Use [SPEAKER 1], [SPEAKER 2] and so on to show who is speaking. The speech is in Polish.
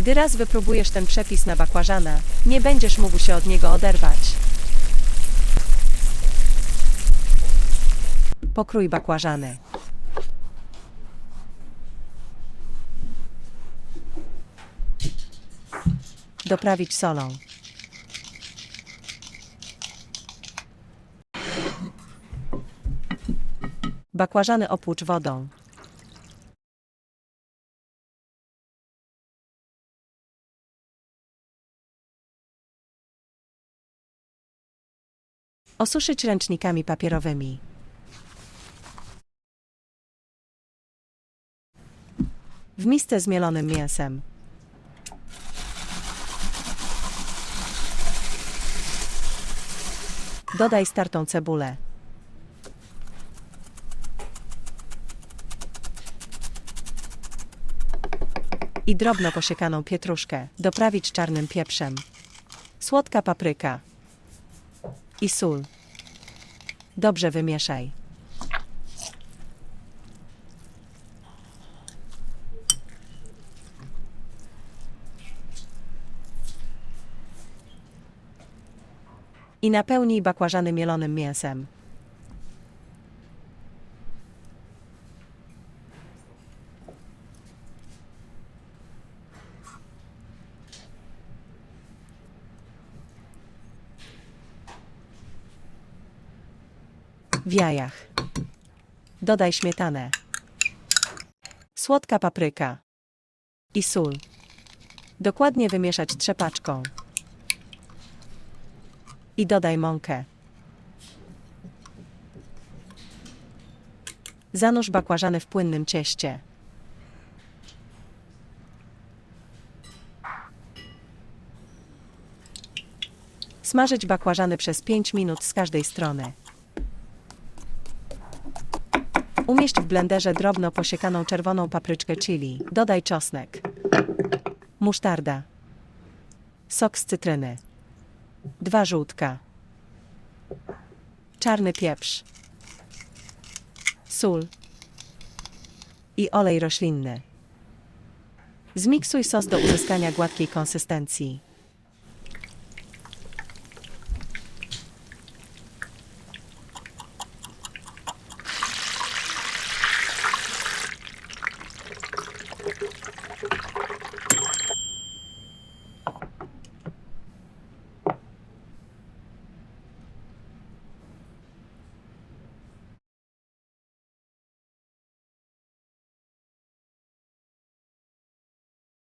[SPEAKER 1] Gdy raz wypróbujesz ten przepis na bakłażana, nie będziesz mógł się od niego oderwać. Pokrój bakłażany. Doprawić solą. Bakłażany opłucz wodą. Osuszyć ręcznikami papierowymi. W misce z mielonym mięsem. Dodaj startą cebulę. I drobno posiekaną pietruszkę. Doprawić czarnym pieprzem. Słodka papryka. I sól. Dobrze wymieszaj. I napełnij bakłażany mielonym mięsem. W jajach. Dodaj śmietanę. Słodka papryka. I sól. Dokładnie wymieszać trzepaczką. I dodaj mąkę. Zanurz bakłażany w płynnym cieście. Smażyć bakłażany przez 5 minut z każdej strony. Umieść w blenderze drobno posiekaną czerwoną papryczkę chili. Dodaj czosnek. Musztarda. Sok z cytryny. Dwa żółtka. Czarny pieprz. Sól. I olej roślinny. Zmiksuj sos do uzyskania gładkiej konsystencji.